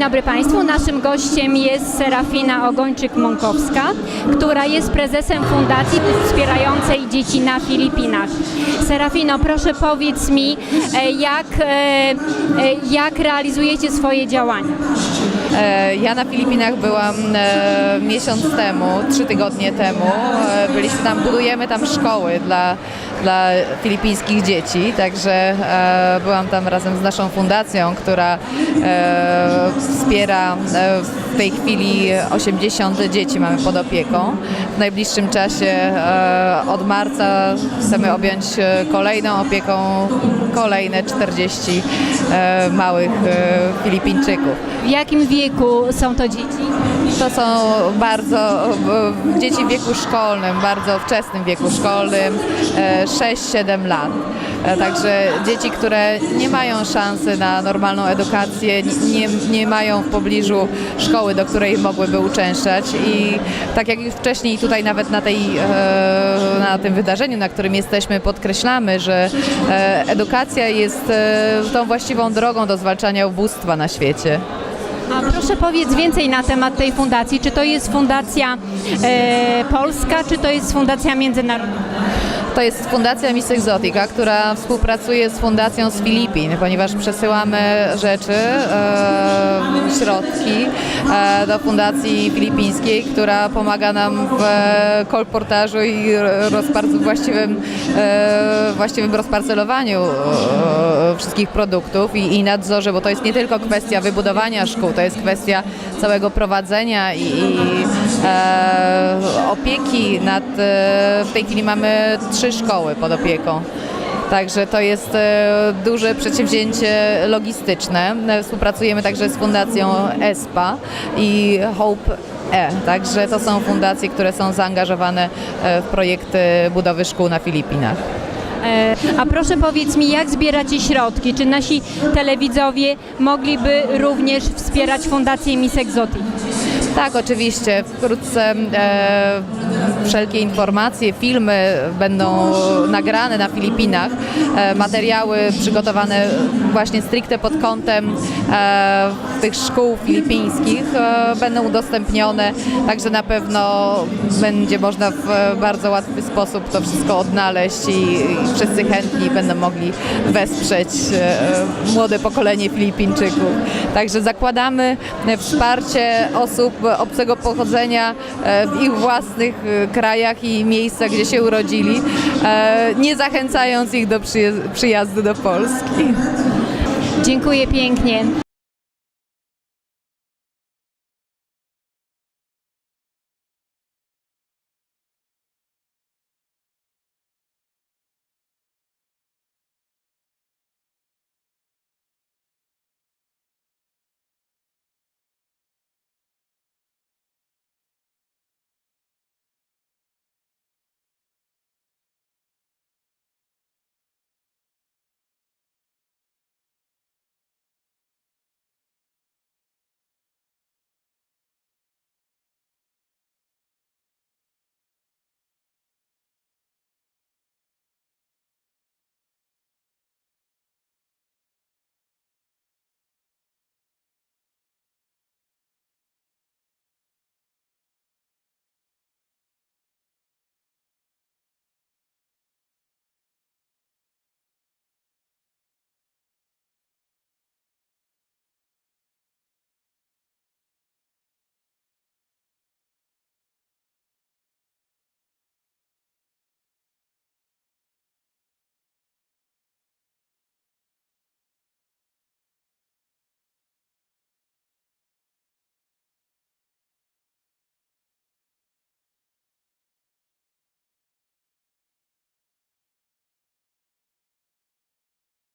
dobry Państwu. Naszym gościem jest Serafina Ogończyk-Mąkowska, która jest prezesem fundacji wspierającej dzieci na Filipinach. Serafino, proszę powiedz mi, e, jak, e, e, jak realizujecie swoje działania? Ja na Filipinach byłam miesiąc temu, trzy tygodnie temu. Byliśmy tam, budujemy tam szkoły dla, dla filipińskich dzieci, także e, byłam tam razem z naszą fundacją, która e, wspiera e, w tej chwili 80 dzieci mamy pod opieką. W najbliższym czasie e, od marca chcemy objąć e, kolejną opieką kolejne 40 e, małych e, Filipińczyków. W jakim wieku są to dzieci? To są bardzo e, dzieci w wieku szkolnym, bardzo wczesnym wieku szkolnym, e, 6-7 lat. E, Także dzieci, które nie mają szansy na normalną edukację, nie, nie mają w pobliżu szkoły, do której mogłyby uczęszczać i tak jak już wcześniej tutaj nawet na, tej, e, na tym wydarzeniu, na którym jesteśmy, podkreślamy, że e, edukacja jest e, tą właściwą drogą do zwalczania ubóstwa na świecie. A proszę powiedz więcej na temat tej fundacji. Czy to jest fundacja e, polska, czy to jest fundacja międzynarodowa? To jest Fundacja Miss Exotica, która współpracuje z Fundacją z Filipin, ponieważ przesyłamy rzeczy, e, środki e, do Fundacji Filipińskiej, która pomaga nam w e, kolportażu i rozpar- właściwym, e, właściwym rozparcelowaniu e, wszystkich produktów i, i nadzorze, bo to jest nie tylko kwestia wybudowania szkół, to jest kwestia całego prowadzenia i, i e, opieki nad, e, w tej chwili mamy trzy szkoły pod opieką. Także to jest e, duże przedsięwzięcie logistyczne. E, Współpracujemy także z Fundacją ESPA i Hope E. Także to są fundacje, które są zaangażowane e, w projekty budowy szkół na Filipinach. A proszę powiedz mi, jak zbieracie środki? Czy nasi telewidzowie mogliby również wspierać Fundację Miss Exotic? Tak, oczywiście. Wkrótce e, wszelkie informacje, filmy będą nagrane na Filipinach. E, materiały przygotowane właśnie stricte pod kątem e, tych szkół filipińskich e, będą udostępnione, także na pewno będzie można w bardzo łatwy sposób to wszystko odnaleźć i, i wszyscy chętni będą mogli wesprzeć e, młode pokolenie Filipińczyków. Także zakładamy wsparcie osób obcego pochodzenia e, w ich własnych e, krajach i miejscach, gdzie się urodzili, e, nie zachęcając ich do przyjazdu do Polski. Dziękuję pięknie.